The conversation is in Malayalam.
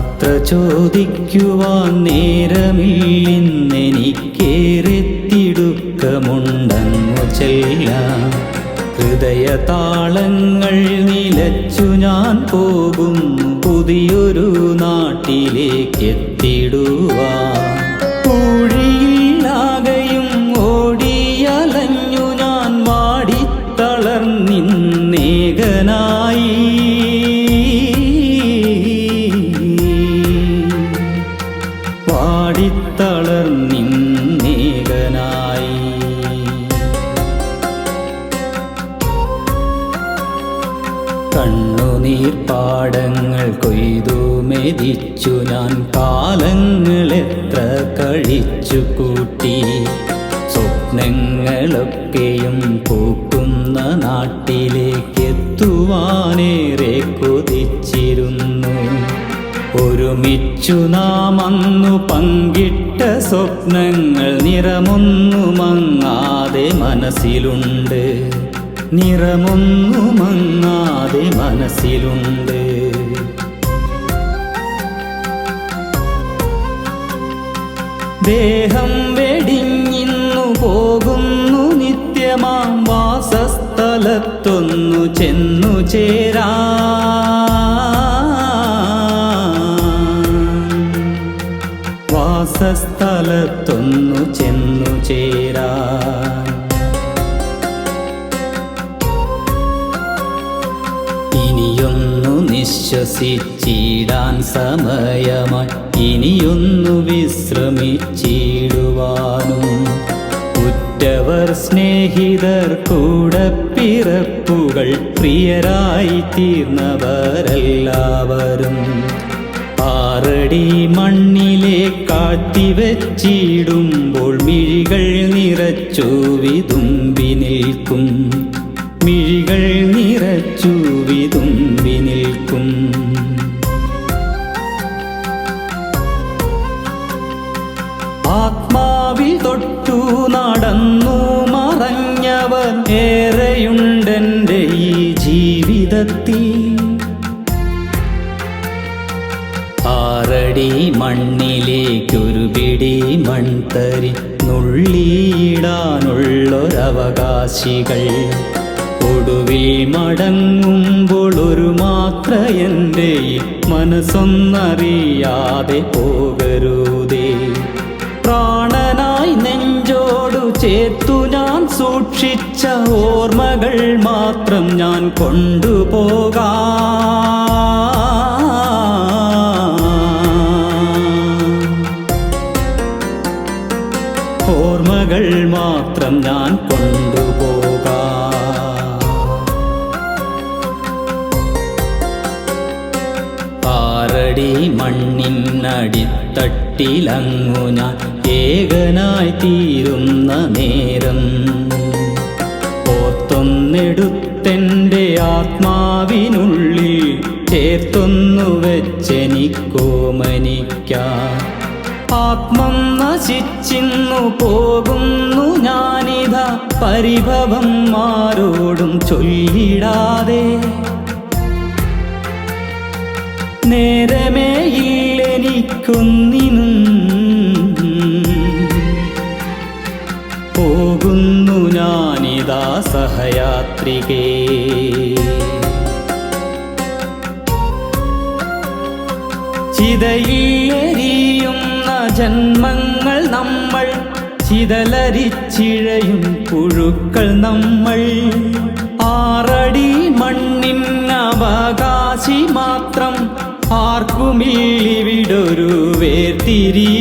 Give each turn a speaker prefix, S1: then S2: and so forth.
S1: യാത്ര ചോദിക്കുവാൻ നേരമില്ലെന്നെനിക്കേറെത്തിടുക്കമുണ്ടെന്നു ചെല്ലാം. ഹൃദയ താളങ്ങൾ നിലച്ചു ഞാൻ പോകും പുതിയൊരു നാട്ടിലേക്ക് ൂഴിയിലാകയും കണ്ണുനീർ പാടങ്ങൾ കൊയ്തു മെതിച്ചു ഞാൻ കാലങ്ങൾ എത്ര കഴിച്ചു കൂട്ടി. സ്വപ്നങ്ങളൊക്കെയും പൂക്കുന്ന നാട്ടിലേക്ക് എത്തുവാനേറെ കൊതിച്ചിരുന്നു. ഒരുമിച്ചു നാം അന്നു പങ്കിട്ട സ്വപ്നങ്ങൾ നിറമൊന്നുമങ്ങാതെ മനസ്സിലുണ്ട്. നിറമൊന്നു മങ്ങാതെ മനസ്സിലുണ്ട്. ദേഹം വെടിഞ്ഞിന്നു പോകുന്നു നിത്യമാം വാസസ്ഥലത്തൊന്നു ചെന്നു ചേരാ. നിശ്വസിച്ചിടാൻ സമയമായി. ഇനിയൊന്നു വിശ്രമിച്ചിടുവാനും ഉറ്റവർ സ്നേഹിതർ കൂടെ പിറപ്പുകൾ പ്രിയരായി തീർന്നവരെല്ലാവരും ആറടി മണ്ണിലെ കാത്തിവച്ചിടുമ്പോൾ മിഴികൾ നിറച്ചു വിതുമ്പി നിൽക്കും. മിഴികൾ നിറച്ചു വിതുമ്പി നിൽക്കും മറഞ്ഞവർ ഏറെയുണ്ടെന്റെ ഈ ജീവിതത്തിൽ. ആറടി മണ്ണിലേക്കൊരു പിടി മൺതരി നുള്ളിയിടാനുള്ളൊരവകാശികൾ. ഒടുവിൽ മടങ്ങുമ്പോൾ ഒരു മാത്ര എന്റെ മനസ്സൊന്നറിയാതെ പോകരുതേ. പ്രാണനായി നെഞ്ചോടു ചേർത്തു ഞാൻ സൂക്ഷിച്ച ഓർമ്മകൾ മാത്രം ഞാൻ കൊണ്ടുപോകാം. ഓർമ്മകൾ മാത്രം ഞാൻ കൊണ്ടുപോകാം. ആറടി മണ്ണിനടിത്തട്ടിലങ്ങു ഞാൻ ഏകനായി തീരുന്ന നേരം. ഓർത്തൊന്നെടുത്തെന്റെ ആത്മാവിനുള്ളിൽ ചേർത്തൊന്നു വെച്ചെനിക്കോമനിക്കാൻ ആത്മം നശിച്ചിന്നു പോകുന്നു ഞാനിത പരിഭവം മാരോടും ചൊല്ലിടാതെ. നേരമേ ഇല്ലെനിക്കൊന്നിനും പോകുന്നു ഞാനിതാ സഹയാത്രികേ ചിതയിലെരിയുന്ന ജന്മങ്ങൾ നമ്മൾ ചിതലരിച്ചിഴയും പുഴുക്കൾ നമ്മൾ. ആറടി മണ്ണിൻ അവകാശി മാത്രം ആർക്കുമില്ലിവിടൊരു വേർതിരിവും